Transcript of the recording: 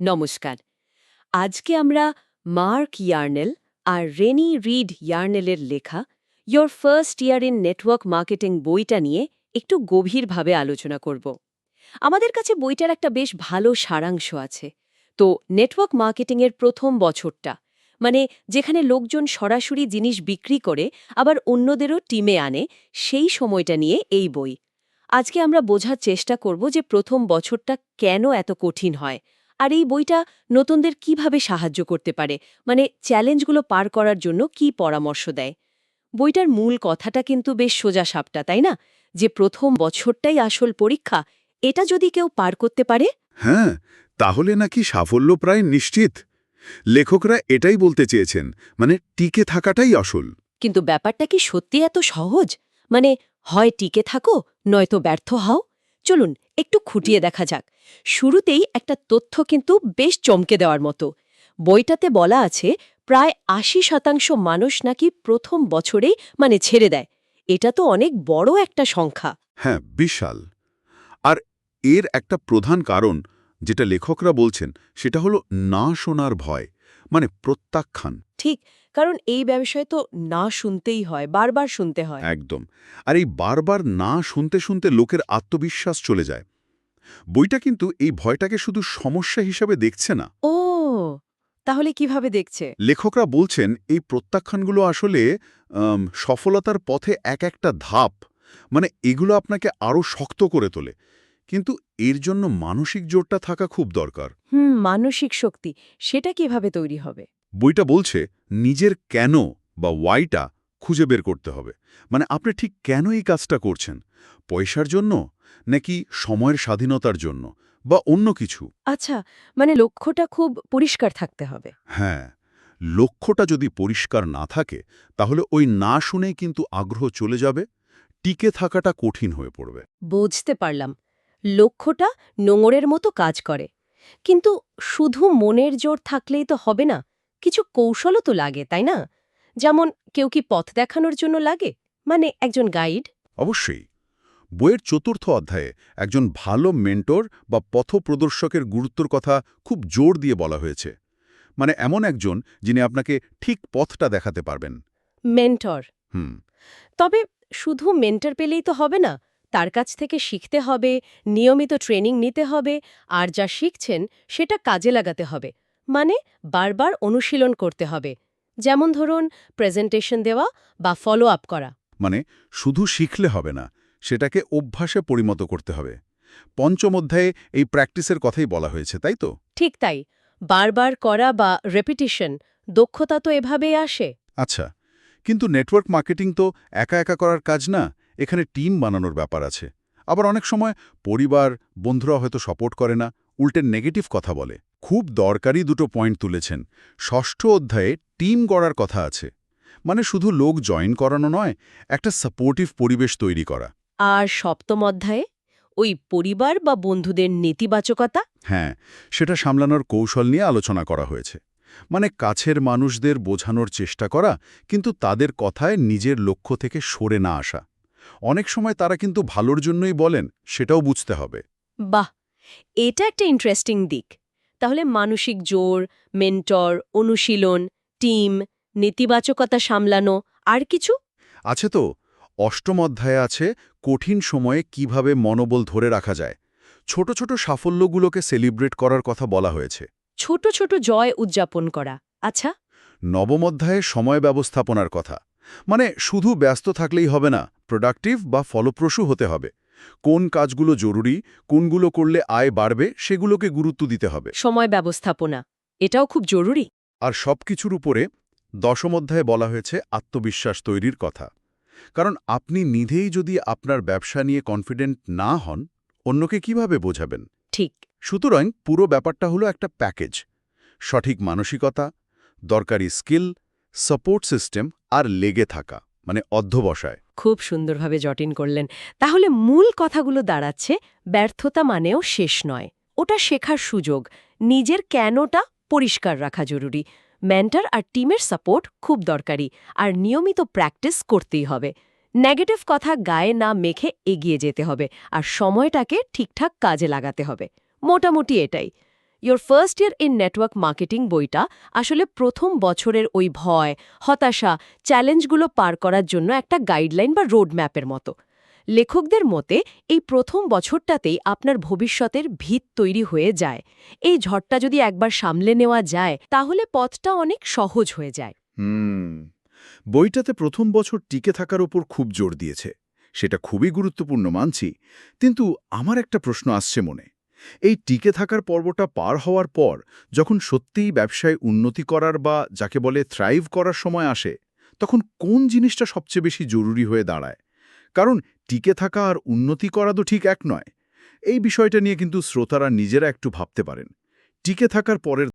নমস্কার। আজকে আমরা মার্ক ইয়ার্নেল আর রেনি রিড ইয়ার্নেলের লেখা your first year in network marketing বইটা নিয়ে একটু গভীরভাবে আলোচনা করব। আমাদের কাছে বইটার একটা বেশ ভালো সারাংশ আছে। তো নেটওয়ার্ক মার্কেটিংয়ের প্রথম বছরটা মানে যেখানে লোকজন সরাসরি জিনিস বিক্রি করে, আবার অন্যদেরও টিমে আনে, সেই সময়টা নিয়ে এই বই। আজকে আমরা বোঝার চেষ্টা করব যে প্রথম বছরটা কেন এত কঠিন হয় আর এই বইটা নতুনদের কীভাবে সাহায্য করতে পারে? মানে চ্যালেঞ্জগুলো পার করার জন্য কি পরামর্শ দেয়? বইটার মূল কথাটা কিন্তু বেশ সোজা সাপটা তাই না? যে প্রথম বছরটাই আসল পরীক্ষা এটা যদি কেউ পার করতে পারে? হ্যাঁ তাহলে নাকি সাফল্য প্রায় নিশ্চিত। লেখকরা এটাই বলতে চেয়েছেন মানে টিকে থাকাটাই আসল। কিন্তু ব্যাপারটা কি সত্যি এত সহজ? মানে হয় টিকে থাকো নয়তো ব্যর্থ হও? চলুন একটু খুঁটিয়ে দেখা যাক। শুরুতেই একটা তথ্য কিন্তু বেশ চমকে দেওয়ার মতো। বইটাতে বলা আছে, প্রায় আশি শতাংশ মানুষ নাকি প্রথম বছরেই মানে ছেড়ে দেয়। এটা তো অনেক বড় একটা সংখ্যা। হ্যাঁ বিশাল। আর এর একটা প্রধান কারণ, যেটা লেখকরা বলছেন, সেটা হলো না শোনার ভয় মানে প্রত্যাখ্যান। ঠিক কারণ এই ব্যবসায় তো না শুনতেই হয় বারবার শুনতে হয়। একদম। আর এই বারবার না শুনতে শুনতে লোকের আত্মবিশ্বাস চলে যায়। বইটা কিন্তু এই ভয়টাকে শুধু সমস্যা হিসাবে দেখছে না। ও তাহলে কীভাবে দেখছে? লেখকরা বলছেন এই প্রত্যাখ্যানগুলো আসলে সফলতার পথে এক একটা ধাপ মানে এগুলো আপনাকে আরও শক্ত করে তোলে। কিন্তু এর জন্য মানসিক জোরটা থাকা খুব দরকার। হুম মানসিক শক্তি সেটা কীভাবে তৈরি হবে? বইটা বলছে নিজের কেন বা ওয়াইটা খুঁজে বের করতে হবে। মানে আপনি ঠিক কেন এই কাজটা করছেন? পয়সার জন্য নাকি সময়ের স্বাধীনতার জন্য বা অন্য কিছু? আচ্ছা মানে লক্ষ্যটা খুব পরিষ্কার থাকতে হবে। হ্যাঁ লক্ষ্যটা যদি পরিষ্কার না থাকে তাহলে ওই না শুনেই কিন্তু আগ্রহ চলে যাবে টিকে থাকাটা কঠিন হয়ে পড়বে। বুঝতে পারলাম। লক্ষ্যটা নোঙরের মতো কাজ করে। কিন্তু শুধু মনের জোর থাকলেই তো হবে না। কিছু কৌশলও তো লাগে তাই না? যেমন কেউ কি পথ দেখানোর জন্য লাগে? মানে একজন গাইড? অবশ্যই। বইয়ের চতুর্থ অধ্যায়ে একজন ভালো মেন্টর বা পথপ্রদর্শকের গুরুত্বর কথা খুব জোর দিয়ে বলা হয়েছে। মানে এমন একজন যিনি আপনাকে ঠিক পথটা দেখাতে পারবেন। মেন্টর। হুম। তবে শুধু মেন্টর পেলেই তো হবে না তার কাছ থেকে শিখতে হবে নিয়মিত ট্রেনিং নিতে হবে আর যা শিখছেন সেটা কাজে লাগাতে হবে। মানে বারবার অনুশীলন করতে হবে। যেমন ধরুন প্রেজেন্টেশন দেওয়া বা ফলো আপ করা। মানে শুধু শিখলে হবে না সেটাকে অভ্যাসে পরিণত করতে হবে। পঞ্চম অধ্যায়ে এই প্র্যাকটিসের কথাই বলা হয়েছে তাই তো? ঠিক তাই। বারবার করা বা রেপিটিশন দক্ষতা তো এভাবেই আসে। আচ্ছা কিন্তু নেটওয়ার্ক মার্কেটিং তো একা একা করার কাজ না এখানে টিম বানানোর ব্যাপার আছে। আবার অনেক সময় পরিবার বন্ধুরা হয়তো সাপোর্ট করে না উল্টে নেগেটিভ কথা বলে। খুব দরকারি দুটো পয়েন্ট তুলেছেন। ষষ্ঠ অধ্যায়ে টিম গড়ার কথা আছে। মানে শুধু লোক জয়েন করানো নয় একটা সাপোর্টিভ পরিবেশ তৈরি করা। আর সপ্তম অধ্যায়ে ওই পরিবার বা বন্ধুদের নেতিবাচকতা? হ্যাঁ সেটা সামলানোর কৌশল নিয়ে আলোচনা করা হয়েছে। মানে কাছের মানুষদের বোঝানোর চেষ্টা করা কিন্তু তাদের কথায় নিজের লক্ষ্য থেকে সরে না আসা। অনেক সময় তারা কিন্তু ভালোর জন্যই বলেন সেটাও বুঝতে হবে। বাহ! এটা একটা ইন্টারেস্টিং দিক। তাহলে মানসিক জোর মেন্টর অনুশীলন টিম নেতিবাচকতা সামলানো আর কিছু? আছে তো। অষ্টম অধ্যায়ে আছে কঠিন সময়ে কীভাবে মনোবল ধরে রাখা যায়। ছোট ছোট সাফল্যগুলোকে সেলিব্রেট করার কথা বলা হয়েছে। ছোট ছোট জয় উদযাপন করা। আচ্ছা? নবম অধ্যায়ে সময় ব্যবস্থাপনার কথা। মানে শুধু ব্যস্ত থাকলেই হবে না প্রোডাক্টিভ বা ফলপ্রসূ হতে হবে। কোন কাজগুলো জরুরি কোনগুলো করলে আয় বাড়বে সেগুলোকে গুরুত্ব দিতে হবে। সময় ব্যবস্থাপনা এটাও খুব জরুরি। আর সবকিছুর উপরে দশম অধ্যায়ে বলা হয়েছে আত্মবিশ্বাস তৈরির কথা। কারণ আপনি নিজেই যদি আপনার ব্যবসা নিয়ে কনফিডেন্ট না হন অন্যকে কীভাবে বোঝাবেন? ঠিক। সুতরাং পুরো ব্যাপারটা হলো একটা প্যাকেজ। সঠিক মানসিকতা দরকারি স্কিল সাপোর্ট সিস্টেম আর লেগে থাকা। মানে অধ্যবসায়। খুব সুন্দরভাবে জটিন করলেন। তাহলে মূল কথাগুলো দাঁড়াচ্ছে, ব্যর্থতা মানেও শেষ নয়। ওটা শেখার সুযোগ, নিজের কেনটা পরিষ্কার রাখা জরুরি। মেন্টার আর টিমের সাপোর্ট খুব দরকারি, আর নিয়মিত প্র্যাকটিস করতেই হবে। নেগেটিভ কথা গায়ে না মেখে এগিয়ে যেতে হবে, আর সময়টাকে ঠিকঠাক কাজে লাগাতে হবে। মোটামুটি এটাই। Your first year in network marketing বইটা আসলে প্রথম বছরের ওই ভয়, হতাশা চ্যালেঞ্জগুলো পার করার জন্য একটা গাইডলাইন বা রোড ম্যাপের মতো। লেখকদের মতে, এই প্রথম বছরটাতেই আপনার ভবিষ্যতের ভিত তৈরি হয়ে যায়। এই ঝড়টা যদি একবার সামলে নেওয়া যায়, তাহলে পথটা অনেক সহজ হয়ে যায়। হুম, বইটাতে প্রথম বছর টিকে থাকার ওপর খুব জোর দিয়েছে। সেটা খুবই গুরুত্বপূর্ণ মানছি, কিন্তু আমার একটা প্রশ্ন আসছে মনে। এই টিকে থাকার পর্বটা পার হওয়ার পর যখন সত্যিই ব্যবসায় উন্নতি করার বা যাকে বলে থ্রাইভ করার সময় আসে, তখন কোন জিনিসটা সবচেয়ে বেশি জরুরি হয়ে দাঁড়ায়? কারণ টিকে থাকা আর উন্নতি করা তো ঠিক এক নয়। এই বিষয়টা নিয়ে কিন্তু শ্রোতারা নিজেরা একটু ভাবতে পারেন। টিকে থাকার পরের